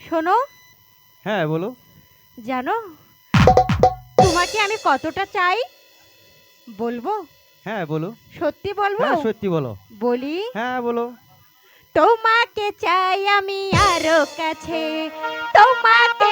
শোনো। হ্যাঁ বলো। জানো তোমাকে আমি কতটা চাই? বলব? হ্যাঁ বলো। সত্যি বলব? হ্যাঁ সত্যি বলো। বলি। হ্যাঁ বলো। তোমাকে চাই আমি আরও কাছে। তোমাকে